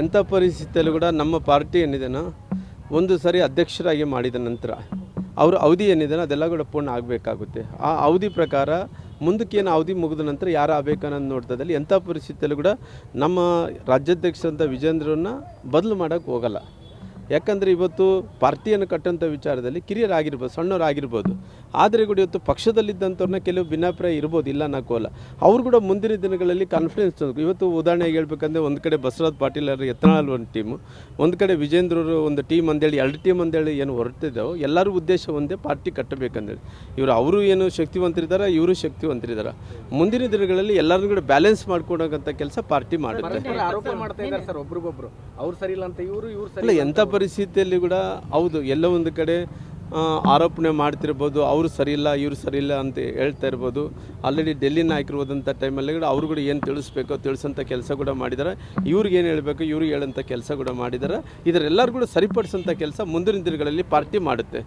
ಎಂಥ ಪರಿಸ್ಥಿತಿಯಲ್ಲೂ ಕೂಡ ನಮ್ಮ ಪಾರ್ಟಿ ಏನಿದೆನೋ ಒಂದು ಸಾರಿ ಅಧ್ಯಕ್ಷರಾಗಿ ಮಾಡಿದ ನಂತರ ಅವರ ಅವಧಿ ಏನಿದೆನೋ ಅದೆಲ್ಲ ಕೂಡ ಪೂರ್ಣ ಆಗಬೇಕಾಗುತ್ತೆ. ಆ ಅವಧಿ ಪ್ರಕಾರ ಮುಂದಕ್ಕೆ ಏನು ಅವಧಿ ಮುಗಿದ ನಂತರ ಯಾರು ಆಗಬೇಕನ್ನೋದು ನೋಡ್ತದಲ್ಲಿ ಎಂಥ ಪರಿಸ್ಥಿತಿಯಲ್ಲೂ ಕೂಡ ನಮ್ಮ ರಾಜ್ಯಾಧ್ಯಕ್ಷರಂಥ ವಿಜೇಂದ್ರನ್ನ ಬದಲು ಮಾಡೋಕ್ಕೆ ಹೋಗಲ್ಲ. ಯಾಕಂದರೆ ಇವತ್ತು ಪಾರ್ಟಿಯನ್ನು ಕಟ್ಟಂಥ ವಿಚಾರದಲ್ಲಿ ಕಿರಿಯರಾಗಿರ್ಬೋದು ಸಣ್ಣವರಾಗಿರ್ಬೋದು. ಆದರೆ ಕೂಡ ಇವತ್ತು ಪಕ್ಷದಲ್ಲಿದ್ದಂಥವ್ರನ್ನ ಕೆಲವು ಭಿನ್ನಾಭಿಪ್ರಾಯ ಇರ್ಬೋದು ಇಲ್ಲ ಅನ್ನೋಕ್ಕೋಲ್ಲ ಅವ್ರು ಕೂಡ ಮುಂದಿನ ದಿನಗಳಲ್ಲಿ ಕಾನ್ಫಿಡೆನ್ಸ್ ತಂದು ಇವತ್ತು ಉದಾಹರಣೆಗೆ ಹೇಳ್ಬೇಕಂದ್ರೆ ಒಂದು ಕಡೆ ಬಸವರಾಜ್ ಪಾಟೀಲ್ ಅವರು ಎತ್ತನಾಳ್ ಒಂದು ಟೀಮು ಒಂದು ಕಡೆ ವಿಜೇಂದ್ರರು ಒಂದು ಟೀಮ್ ಅಂದೇಳಿ ಎರಡು ಟೀಮ್ ಅಂದೇಳಿ ಏನು ಹೊರಟಿದ್ದಾವೆ ಎಲ್ಲರೂ ಉದ್ದೇಶ ಒಂದೇ ಪಾರ್ಟಿ ಕಟ್ಟಬೇಕಂದೇಳಿ ಇವರು ಅವರು ಏನು ಶಕ್ತಿವಂತರಿದ್ದಾರೆ ಇವರು ಶಕ್ತಿವಂತರಿದ್ದಾರೆ ಮುಂದಿನ ದಿನಗಳಲ್ಲಿ ಎಲ್ಲರನ್ನೂ ಕೂಡ ಬ್ಯಾಲೆನ್ಸ್ ಮಾಡ್ಕೊಡೋಂಥ ಕೆಲಸ ಪಾರ್ಟಿ ಮಾಡುತ್ತೆ. ಪರಸ್ಪರ ಆರೋಪ ಮಾಡ್ತಾ ಇದ್ದಾರೆ ಸರ್ ಒಬ್ರಿಗೊಬ್ರು. ಅವ್ರು ಸರಿ ಇಲ್ಲ ಅಂತ ಇವರು ಇವ್ರು ಸರಿ ಅಲ್ಲ ಎಂಥ ಪರಿಸ್ಥಿತಿಯಲ್ಲಿ ಕೂಡ ಹೌದು, ಎಲ್ಲ ಒಂದು ಕಡೆ ಆರೋಪಣೆ ಮಾಡ್ತಿರ್ಬೋದು, ಅವರು ಸರಿಯಿಲ್ಲ, ಇವರು ಸರಿ ಇಲ್ಲ ಅಂತ ಹೇಳ್ತಾ ಇರ್ಬೋದು. ಆಲ್ರೆಡಿ ಡೆಲ್ಲಿ ನಾಯಕರು ಹೋದಂಥ ಟೈಮಲ್ಲಿ ಕೂಡ ಅವರು ಕೂಡ ಏನು ತಿಳಿಸ್ಬೇಕೋ ತಿಳಿಸೋಂಥ ಕೆಲಸ ಕೂಡ ಮಾಡಿದ್ದಾರೆ. ಇವ್ರಿಗೆ ಏನು ಹೇಳಬೇಕು ಇವ್ರಿಗೆ ಹೇಳೋಂಥ ಕೆಲಸ ಕೂಡ ಮಾಡಿದ್ದಾರೆ. ಇದರೆಲ್ಲರೂ ಕೂಡ ಸರಿಪಡಿಸೋಂಥ ಕೆಲಸ ಮುಂದಿನ ದಿನಗಳಲ್ಲಿ ಪಾರ್ಟಿ ಮಾಡುತ್ತೆ.